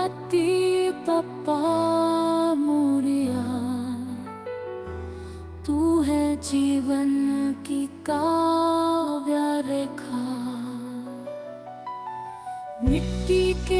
गणपति पप्पा मोरिया तू है जीवन की काव्य रेखा मिट्टी के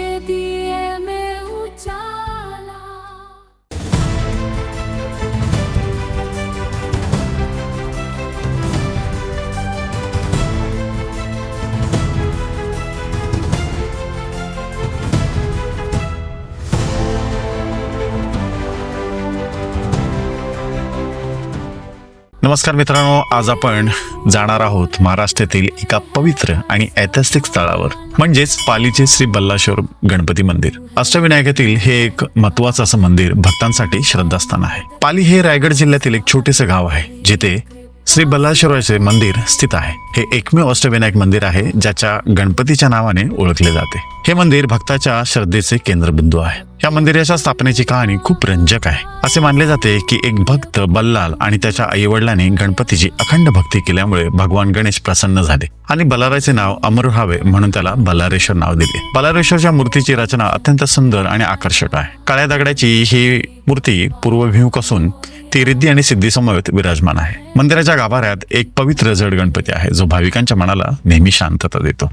नमस्कार मित्रांनो आज आपण जाणार आहोत महाराष्ट्रातील एका पवित्र आणि ऐतिहासिक स्थळावर म्हणजेच पालीचे श्री बल्लाश्वर गणपती मंदिर. अष्टविनायकातील हे एक महत्वाचं असं मंदिर भक्तांसाठी श्रद्धास्थान आहे. पाली हे रायगड जिल्ह्यातील एक छोटेसे गाव आहे जिथे श्री बल्लाश्वराचे मंदिर स्थित आहे. हे एकमेव अष्टविनायक मंदिर आहे ज्याच्या गणपतीच्या नावाने ओळखले जाते. हे मंदिर भक्ताच्या श्रद्धेचे केंद्रबिंदू आहे. या मंदिराच्या स्थापनेची कहाणी खूप रंजक आहे. असे मानले जाते की एक भक्त बल्लाल आणि त्याच्या आईवडिलांनी गणपतीची अखंड भक्ती केल्यामुळे भगवान गणेश प्रसन्न झाले आणि बलाराचे नाव अमर व्हावे म्हणून त्याला बल्लारेश्वर नाव दिले. बल्लारेश्वरच्या मूर्तीची रचना अत्यंत सुंदर आणि आकर्षक आहे. काळ्या दगडाची ही मूर्ती पूर्वभिमुख असून ती रिद्धी आणि सिद्धी समवेत विराजमान आहे. मंदिराच्या गाभाऱ्यात एक पवित्र जड गणपती आहे जो भाविकांच्या मनाला नेहमी शांतता देतो.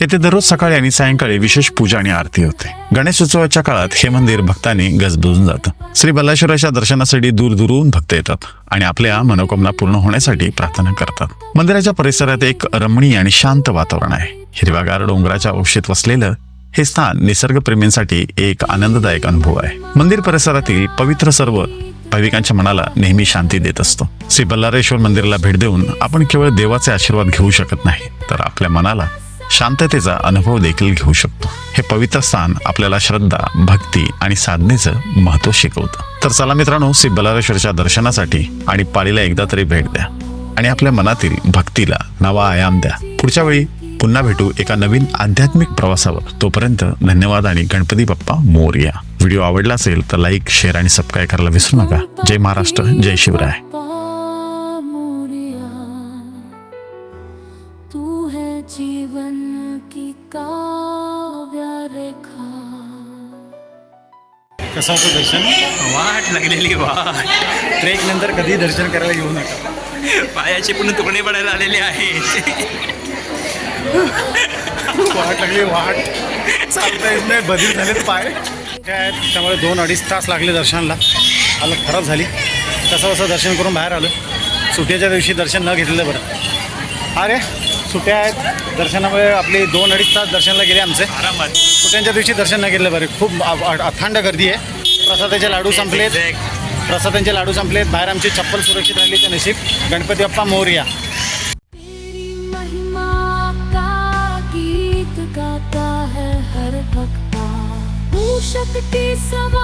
येथे दररोज सकाळी आणि सायंकाळी विशेष पूजा आणि आरती होते. गणेश उत्सवाच्या काळात हे मंदिर भक्तांनी गजबजून जातं. श्री बल्लाश्वराच्या दर्शनासाठी दूर दूरहून भक्त येतात आणि आपल्या मनोकामना पूर्ण होण्यासाठी प्रार्थना करतात. मंदिराच्या परिसरात एक रमणीय आणि शांत वातावरण आहे. हिरव्यागार डोंगराच्या औषध वसलेलं हे स्थान निसर्गप्रेमींसाठी एक आनंददायक अनुभव आहे. मंदिर परिसरातील पवित्र सर्व भाविकांच्या मनाला नेहमी शांती देत असतो. श्री बल्लारेश्वर मंदिराला भेट देऊन आपण केवळ देवाचे आशीर्वाद घेऊ शकत नाही तर आपल्या मनाला शांततेचा अनुभव देखील घेऊ शकतो. हे पवित्र स्थान आपल्याला श्रद्धा भक्ती आणि साधनेचं महत्त्व शिकवतं. तर चला मित्रांनो श्री बल्लारेश्वरच्या दर्शनासाठी आणि पाळीला एकदा तरी भेट द्या. आणि आपल्या मनातील भक्तीला नवा आयाम द्या. पुढच्या वेळी पुन्हा भेटू एका नवीन आध्यात्मिक प्रवासावर. तोपर्यंत धन्यवाद आणि गणपती बाप्पा मोर्या. व्हिडिओ आवडला असेल तर लाईक शेअर आणि सबस्क्राईब करायला विसरू नका. जय महाराष्ट्र जय शिवराय. है जीवन की कसं होतं दर्शन? वाट लागलेली वाट. ट्रेक नंतर कधी दर्शन करायला येऊ नका. पायाचे पुन्हा तुकडे पडायला आलेले आहेत वाट लागली वाट. चालता येत नाही बदल झालेत पाय. काय आहेत, त्यामुळे दोन अडीच तास लागले दर्शनाला. हालत खराब झाली. कसं कसं दर्शन करून बाहेर आलं सुट्याच्या दिवशी दर्शन न घेतलेलं बरं. अरे सुट्या आहेत. दर्शनामुळे आपले दोन अडीच तास दर्शनाला गेले आमचे. आरामात. सुट्यांच्या दिवशी दर्शन न घेतलं बरं. खूप अथांड गर्दी आहे. प्रसादाचे लाडू संपलेत. प्रसादांचे लाडू संपलेत. बाहेर आमची चप्पल सुरक्षित राहिली तर नशीब. गणपती बाप्पा मोरया. का है हर भक्ता तू शक्ति समाए